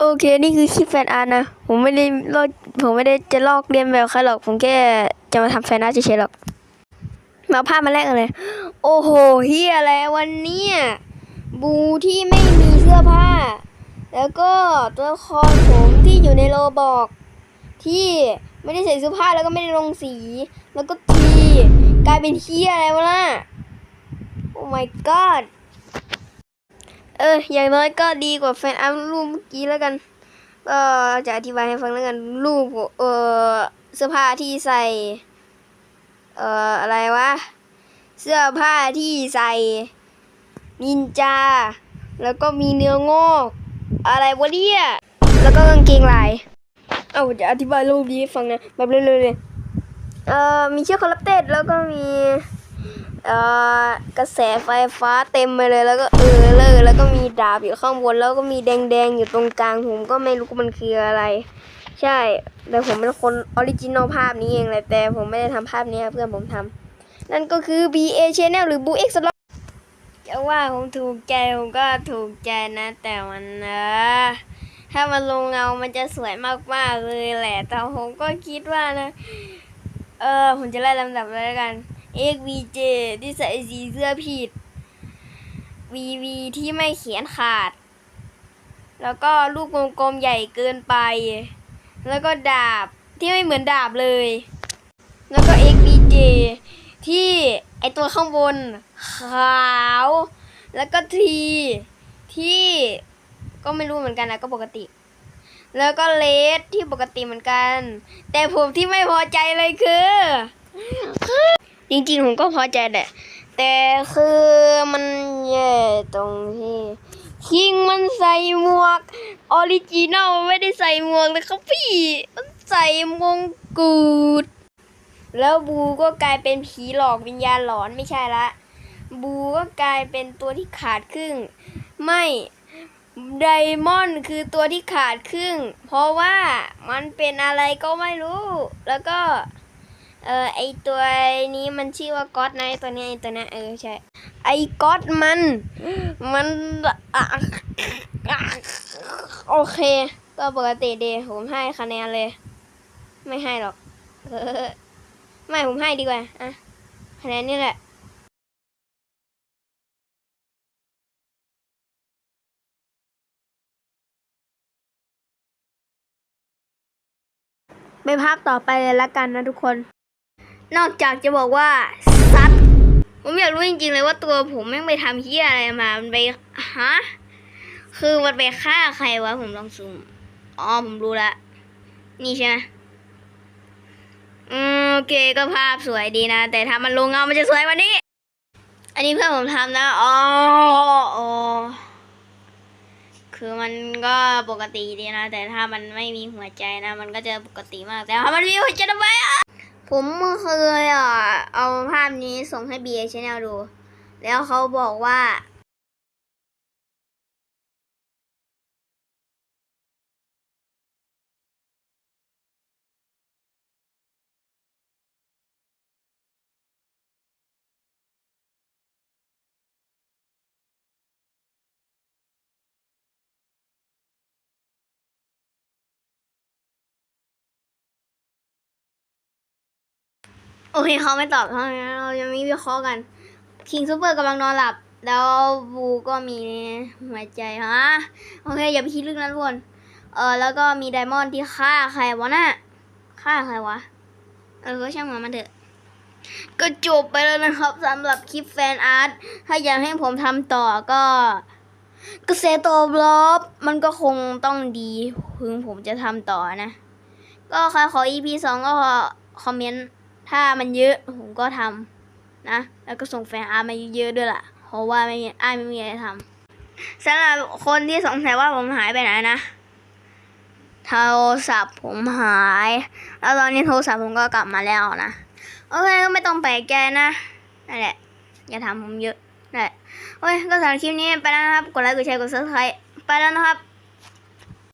โอเคนี่คือคลิปแฟนอาร์ตนะ ผมไม่ได้ลอกผมไม่ได้จะลอกเลียนแบบใครหรอก ผมแค่จะมาทำแฟนอาร์ตเฉยๆหรอก มาภาพมาแรกเลย โอ้โหเฮียอะไรวันเนี้ยบูที่ไม่มีเสื้อผ้า แล้วก็ตัวละครผมที่อยู่ในโรบอกที่ไม่ได้ใส่เสื้อผ้าแล้วก็ไม่ได้ลงสี แล้วก็ทีกลายเป็นเฮียอะไรวะน่ะ โอ้ my god อออย่างน้อยก็ดีกว่าแฟนอาร์ตรูปเมื่อกี้แล้วกันก็จะอธิบายให้ฟังแล้วกันรูปเออเสื้อผ้าที่ใส่ เอ่ออะไรวะ เสื้อผ้าที่ใส่นินจา แล้วก็มีเนื้องอกอะไรวะเนี่ยแล้วก็กางเกงลาย เอาจะอธิบายรูปนี้ให้ฟังนะแบบเร็วๆเลยเอ่อมีเชือกคอลลาเต็ดแล้วก็มี กระแสไฟฟ้าเต็มไปเลยแล้วก็เออเลยแล้วก็มีดาบอยู่ข้างบนแล้วก็มีแดงๆอยู่ตรงกลางผมก็ไม่รู้ว่ามันคืออะไร ใช่ แต่ผมเป็นคนออริจินอลภาพนี้เองแหละแต่ผมไม่ได้ทำภาพนี้เพื่อนผมทำนั่นก็คือ BA Channel หรือ Bu X ล็อกจะว่าผมถูกใจผมก็ถูกใจนะ แต่มันนะถ้ามันลงเงา มันจะสวยมากๆเลยแหละ แต่ผมก็คิดว่านะ เออ ผมจะไล่ลำดับเลยแล้วกัน XVJ ที่ใส่สีเสื้อผิด VV ที่ไม่เขียนขาด แล้วก็ลูกกลมๆใหญ่เกินไป แล้วก็ดาบที่ไม่เหมือนดาบเลย แล้วก็ XVJ ที่ไอตัวข้างบน ขาว แล้วก็ทีที่ก็ไม่รู้เหมือนกันนะก็ปกติ แล้วก็เลสที่ปกติเหมือนกัน แต่ผมที่ไม่พอใจเลยคือ จริงๆ ผมก็พอใจแหละ แต่คือมันแย่ตรงที่คิงมันใส่หมวกออริจินัลไม่ได้ใส่หมวกเลยครับพี่ มันใส่มงกุฎแล้วบูก็กลายเป็นผีหลอกวิญญาณหลอนไม่ใช่ละ บูก็กลายเป็นตัวที่ขาดครึ่ง ไม่ไดมอนด์คือตัวที่ขาดครึ่ง เพราะว่ามันเป็นอะไรก็ไม่รู้ แล้วก็ เออไอตัวนี้มันชื่อว่าก๊อตนะไอตัวเนี้ยไอตัวเนี้ยเออใช่ ไอก๊อตมัน มันอะโอเคก็ปกติดีผมให้คะแนนเลย ไม่ให้หรอกเออไม่ผมให้ดีกว่าอะคะแนนนี่แหละไปภาพต่อไปเลยละกันนะทุกคน นอกจากจะบอกว่าซัดผมอยากรู้จริงๆเลยว่าตัวผมแม่งไปทำเฮี้ยอะไรมา มันไปฮะคือมันไปฆ่าใครวะผมลองซูมอ๋อผมรู้ละนี่ใช่ไหมอืมโอเคก็ภาพสวยดีนะ แต่ถ้ามันลงเงา มันจะสวยกวันนี้ อันนี้เพื่อนผมทำนะอ๋อออคือมันก็ปกติดีนะ แต่ถ้ามันไม่มีหัวใจนะ มันก็จะปกติมากแต่ถ้ามันมีหัวใจทำไมอะ ผมเคยอะเอาภาพนี้ส่งให้เบียร์ชแนลดู แล้วเขาบอกว่า อเคเขาไม่ตอบเท่านั้นเราจะไม่วิเคราะห์กันคิงซูเปอร์กำลังนอนหลับ แล้วบูก็มีหัวใจฮะโอเค อย่าไปคิดลึกนะทุกคนเออแล้วก็มีไดมอนด์ที่ฆ่าใครวะน่ะฆ่าใครวะ เออก็ช่างมันมันเถอะก็จบไปแล้วนะครับสำหรับคลิปแฟนอาร์ตถ้าอยากให้ผมทำต่อก็กระแสตอบรับมันก็คงต้องดีถึงผมจะทำต่อนะ ก็ใครขอ EP สองก็คอมเมนต์ ถ้ามันเยอะผมก็ทำนะ แล้วก็ส่งแฟนอาร์มาเยอะๆด้วยล่ะ เพราะว่าไม่มีอาร์ไม่มีอะไรทำสำหรับคนที่สงสัยว่าผมหายไปไหนนะ โทรศัพท์ผมหาย แล้วตอนนี้โทรศัพท์ผมก็กลับมาแล้วนะ โอเคก็ไม่ต้องแปลกใจนะนั่นแหละ อย่าทำผมเยอะนั่นแหละโอเคก็สำหรับคลิปนี้ไปแล้วนะครับ กดไลค์ กดแชร์ กดซับสไครต์ไปแล้วนะครับ